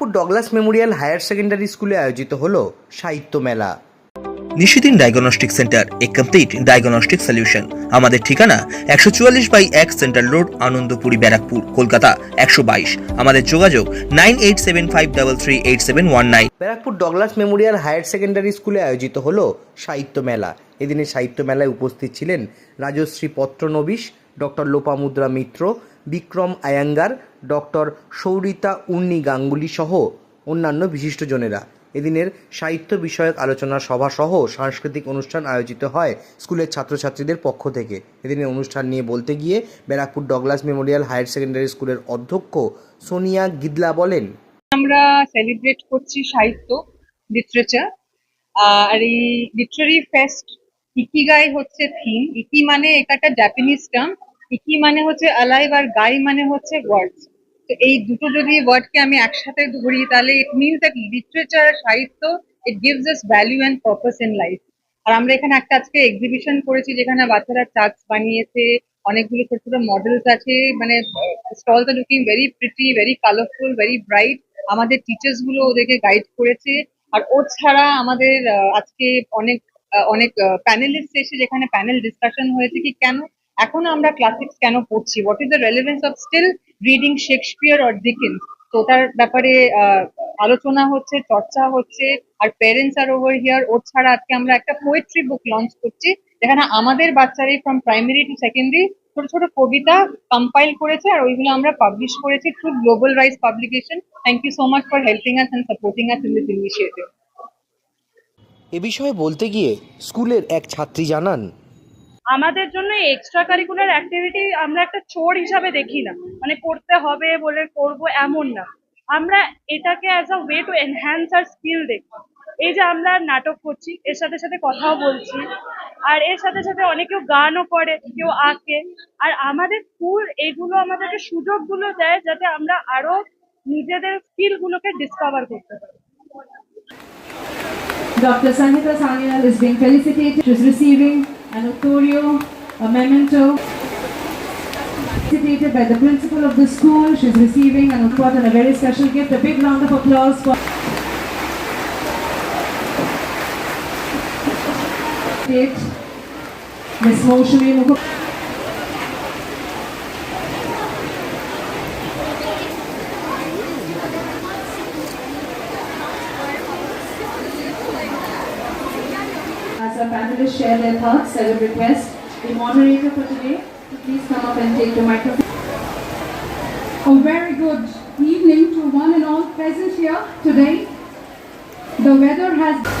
Barrackpore Douglas Memorial Higher Secondary স্কুলে আয়োজিত হলো সাহিত্য মেলা। Nishidin Diagnostic Centre a complete diagnostic solution আমাদের ঠিকানা একশো চুয়াল্লিশ বাই এক সেন্ট্রাল রোড আনন্দপুরি ব্যারাকপুর কলকাতা একশো বাইশ। আমাদের যোগাযোগ nine eight seven five double three eight seven one nine. Barrackpore Douglas Memorial Higher Secondary স্কুলে আয়োজিত হলো সাহিত্য মেলা। এদিনে সাহিত্য মেলায় উপস্থিত ছিলেন রাজশ্রী পত্রনবিশ ডক্টর লোপামুদ্রা মিত্র বিক্রম আয়াঙ্গার, ডক্টর সৌরিতা উর্নি গাঙ্গুলি সহ অন্যান্য বিশিষ্টজনেরা। এদিনের সাহিত্য বিষয়ক আলোচনা সভা সহ সাংস্কৃতিক অনুষ্ঠান আয়োজিত হয় স্কুলের ছাত্রছাত্রীদের পক্ষ থেকে। এদিনের অনুষ্ঠান নিয়ে বলতে গিয়ে Barrackpore Douglas Memorial Higher Secondary স্কুলের অধ্যক্ষ সোনিয়া গিদলা বলেন, আমরা সেলিব্রেট করছি সাহিত্য, লিটারেচার। আর এই লিটারারি ফেস্ট ইকিগাই হচ্ছে থিম। ইকি মানে এটা একটা জাপানিজ টার্ম ইকি মানে হচ্ছে অ্যালাইভ আর গাই মানে হচ্ছে ওয়ার্ডস তো এই দুটো যদি ওয়ার্ডকে আমি একসাথে ধরি, তাহলে ইট মিনস দ্যাট লিটারেচার সাহিত্য it gives us value and purpose in life আর আমরা এখানে একটা আজকে এক্সিবিশন করেছি, যেখানে বাচ্চারা চার্টস বানিয়েছে, অনেকগুলো ছোট ছোট মডেলস আছে মানে stall are looking very pretty very colourful very bright আমাদের টিচার্সগুলো ওদেরকে গাইড করেছে। আর ও ছাড়া আমাদের আজকে অনেক অনেক প্যানেলিস্ট এসে যেখানে প্যানেল ডিসকাশন হয়েছে, কি কেন? এখনও আমরা ক্লাসিক্স কেন পড়ছি? What is the relevance of still reading Shakespeare or Dickens তো তার ব্যাপারে আলোচনা হচ্ছে, চর্চা হচ্ছে, আর প্যারেন্টস আর ওভার হিয়ার ওর ছাড়া আজকে আমরা একটা পোয়েট্রি বুক লঞ্চ করছি, যেখানে আমাদের বাচ্চারাই ফ্রম প্রাইমারি টু সেকেন্ডারি ছোট ছোট কবিতা কম্পাইল করেছে, আর ওইগুলো আমরা পাবলিশ করেছি through Global Rise Publication thank you so much for helping us and supporting us in this initiative এ বিষয়ে বলতে গিয়ে স্কুলের এক ছাত্রী জানান আমাদের জন্য এক্সট্রা কারিকুলার অ্যাক্টিভিটি আমরা একটা চোর হিসাবে দেখি না মানে করতে হবে বলে করব এমন না আমরা এটাকে as a way to enhance our skill দেখি এই যে আমরা নাটক করছি, এর সাথে সাথে কথাও বলছি, আর এর সাথে সাথে অনেকেও গানও করে, কেউ আঁকে আর আমাদের স্কুল এগুলো আমাদেরকে সুযোগগুলো দেয় যাতে আমরা আরও নিজেদের স্কিলগুলোকে ডিসকভার করতে পারি Dr. Sanhita Sanyal is being felicitated. She is receiving an Octorio, a memento. Felicitated by the principal of the school. she's receiving an award and a very special gift. A big round of applause for Miss Moushami Mukherjee. Panelists share their thoughts, I would request the moderator for today to please come up and take the microphone. A very good evening to one and all present here today. The weather has